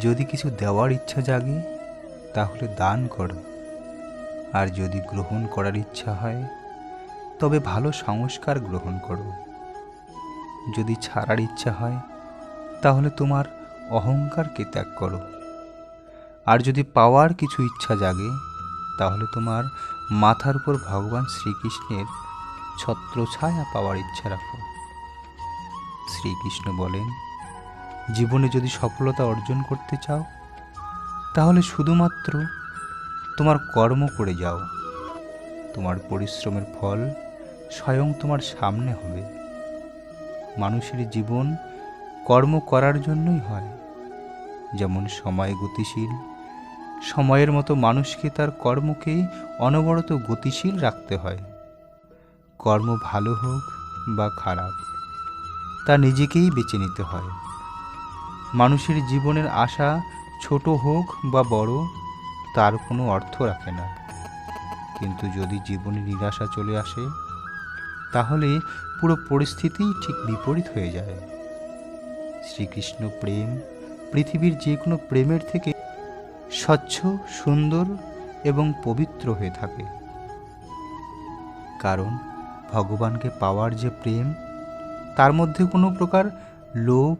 যদি কিছু দেওয়ার ইচ্ছা জাগে, তাহলে দান করো। আর যদি গ্রহণ করার ইচ্ছা হয়, তবে ভালো সংস্কার গ্রহণ করো। যদি ছাড়ার ইচ্ছা হয়, তাহলে তোমার অহংকারকে ত্যাগ করো। আর যদি পাওয়ার কিছু ইচ্ছা জাগে, তাহলে তোমার মাথার উপর ভগবান শ্রীকৃষ্ণের ছত্রছায়া পাওয়ার ইচ্ছা রাখো। শ্রীকৃষ্ণ বলেন জীবনে যদি সফলতা অর্জন করতে চাও, তাহলে শুধুমাত্র তোমার কর্ম করে যাও। তোমার পরিশ্রমের ফল স্বয়ং তোমার সামনে হবে। মানুষের জীবন কর্ম করার জন্যই হয়। যেমন সময় গতিশীল, সময়ের মতো মানুষকে তার কর্মকে অনবরত গতিশীল রাখতে হয়। কর্ম ভালো হোক বা খারাপ, তা নিজেকেই বেছে নিতে হয়। মানুষের জীবনের আশা ছোট হোক বা বড়, তার কোনো অর্থ রাখে না। কিন্তু যদি জীবনে নিরাশা চলে আসে, তাহলে পুরো পরিস্থিতিই ঠিক বিপরীত হয়ে যায়। শ্রীকৃষ্ণ প্রেম, পৃথিবীর যে কোনো প্রেমের থেকে স্বচ্ছ, সুন্দর এবং পবিত্র হয়ে থাকে। কারণ ভগবানকে পাওয়ার যে প্রেম, তার মধ্যে কোনো প্রকার লোভ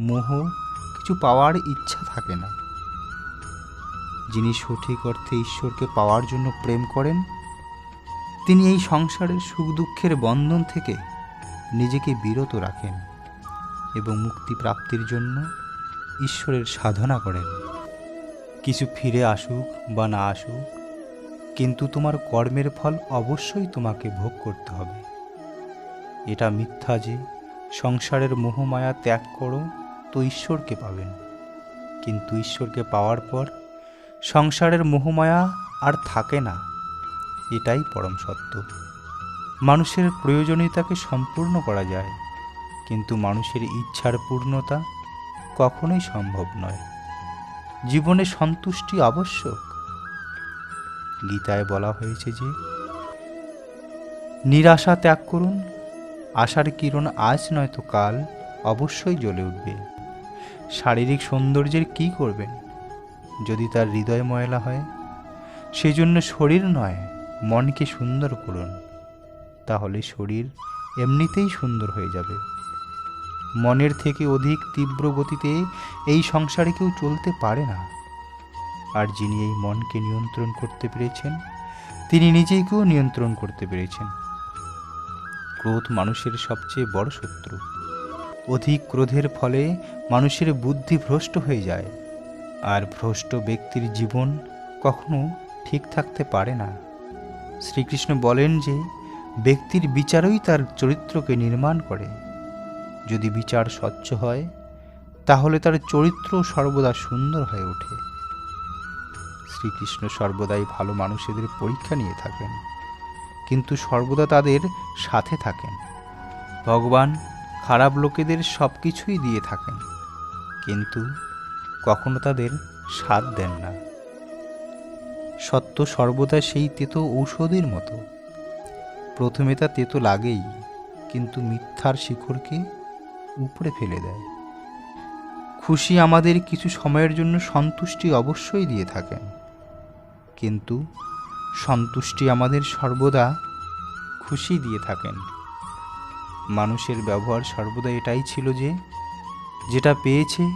মোহ, কিছু পাওয়ার ইচ্ছা থাকে না। যিনি সঠিক অর্থে ঈশ্বরকে পাওয়ার জন্য প্রেম করেন, তিনি এই সংসারের সুখ দুঃখের বন্ধন থেকে নিজেকে বিরত রাখেন এবং মুক্তি প্রাপ্তির জন্য ঈশ্বরের সাধনা করেন। কিছু ফিরে আসুক বা না আসুক, কিন্তু তোমার কর্মের ফল অবশ্যই তোমাকে ভোগ করতে হবে। এটা মিথ্যা যে, সংসারের মোহমায়া ত্যাগ করো তো ঈশ্বরকে পাবেন। কিন্তু ঈশ্বরকে পাওয়ার পর সংসারের মোহমায়া আর থাকে না। এটাই পরম সত্য। মানুষের প্রয়োজনীয়তাকে সম্পূর্ণ করা যায়, কিন্তু মানুষের ইচ্ছার পূর্ণতা কখনোই সম্ভব নয়। জীবনে সন্তুষ্টি আবশ্যক। গীতায় বলা হয়েছে যে, নিরাশা ত্যাগ করুন, আশার কিরণ আজ নয়তো কাল অবশ্যই জ্বলে উঠবে। শারীরিক সৌন্দর্যের কি করবেন যদি তার হৃদয় ময়লা হয়? সেই জন্য শরীর নয়, মনকে সুন্দর করুন। তাহলে শরীর এমনিতেই সুন্দর হয়ে যাবে। মনের থেকে অধিক তীব্র গতিতে এই সংসারে কেউ চলতে পারে না। আর যিনি এই মনকে নিয়ন্ত্রণ করতে পেরেছেন, তিনি নিজেকেও নিয়ন্ত্রণ করতে পেরেছেন। ক্রোধ মানুষের সবচেয়ে বড় শত্রু। অধিক ক্রোধের ফলে মানুষের বুদ্ধি ভ্রষ্ট হয়ে যায়। আর ভ্রষ্ট ব্যক্তির জীবন কখনো ঠিক থাকতে পারে না। শ্রীকৃষ্ণ বলেন যে, ব্যক্তির বিচারই তার চরিত্রকে নির্মাণ করে। যদি বিচার স্বচ্ছ হয়, তাহলে তার চরিত্র সর্বদা সুন্দর হয়ে ওঠে। শ্রীকৃষ্ণ সর্বদাই ভালো মানুষেদের পরীক্ষা নিয়ে থাকেন, কিন্তু সর্বদা তাদের সাথে থাকেন। ভগবান খারাপ লোকেদের সব কিছুই দিয়ে থাকেন, কিন্তু কখনো তাদের স্বাদ দেন না। সত্য সর্বদা সেই তেতো ঔষধের মতো। প্রথমে তা তেতো লাগেই, কিন্তু মিথ্যার শিখরকে উপরে ফেলে দেয়। খুশি আমাদের কিছু সময়ের জন্য সন্তুষ্টি অবশ্যই দিয়ে থাকেন, কিন্তু সন্তুষ্টি আমাদের সর্বদা খুশি দিয়ে থাকেন। মানুষের ব্যবহার সর্বদা এটাই ছিল যে, যেটা পেয়েছে,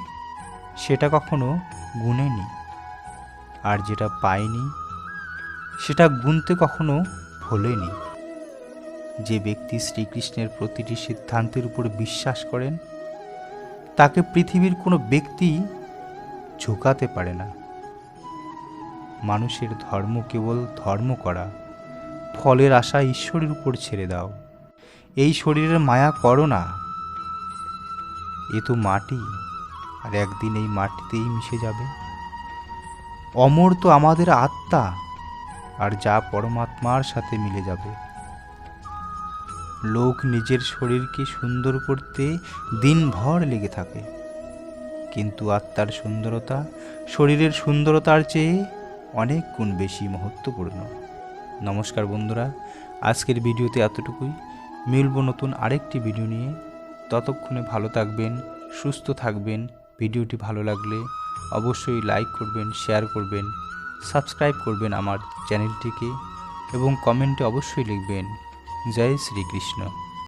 সেটা কখনো গুণেনি আর যেটা পায়নি, সেটা গুনতে কখনো ভোলেনি। যে ব্যক্তি শ্রীকৃষ্ণের প্রতিটি সিদ্ধান্তের উপর বিশ্বাস করেন, তাকে পৃথিবীর কোনো ব্যক্তি ঝুঁকাতে পারে না। মানুষের ধর্ম কেবল ধর্ম করা, ফলের আশা ঈশ্বরের উপর ছেড়ে দাও। এই শরীরের মায়া করো না। এ তো মাটি, আর একদিন এই মাটিতেই মিশে যাবে। অমর তো আমাদের আত্মা, আর যা পরমাত্মার সাথে মিলে যাবে। লোক নিজের শরীরকে সুন্দর করতে দিনভর লেগে থাকে। কিন্তু আত্মার সুন্দরতা, শরীরের সুন্দরতার চেয়ে অনেক গুণ বেশি মহত্বপূর্ণ। নমস্কার বন্ধুরা, আজকের ভিডিওতে এতটুকুই। মিলব নতুন আরেকটি ভিডিও নিয়ে। ততক্ষণে ভালো থাকবেন, সুস্থ থাকবেন। ভিডিওটি ভালো লাগলে অবশ্যই লাইক করবেন শেয়ার করবেন সাবস্ক্রাইব করবেন আমার চ্যানেলটিকে এবং কমেন্টে অবশ্যই লিখবেন, জয় শ্রীকৃষ্ণ।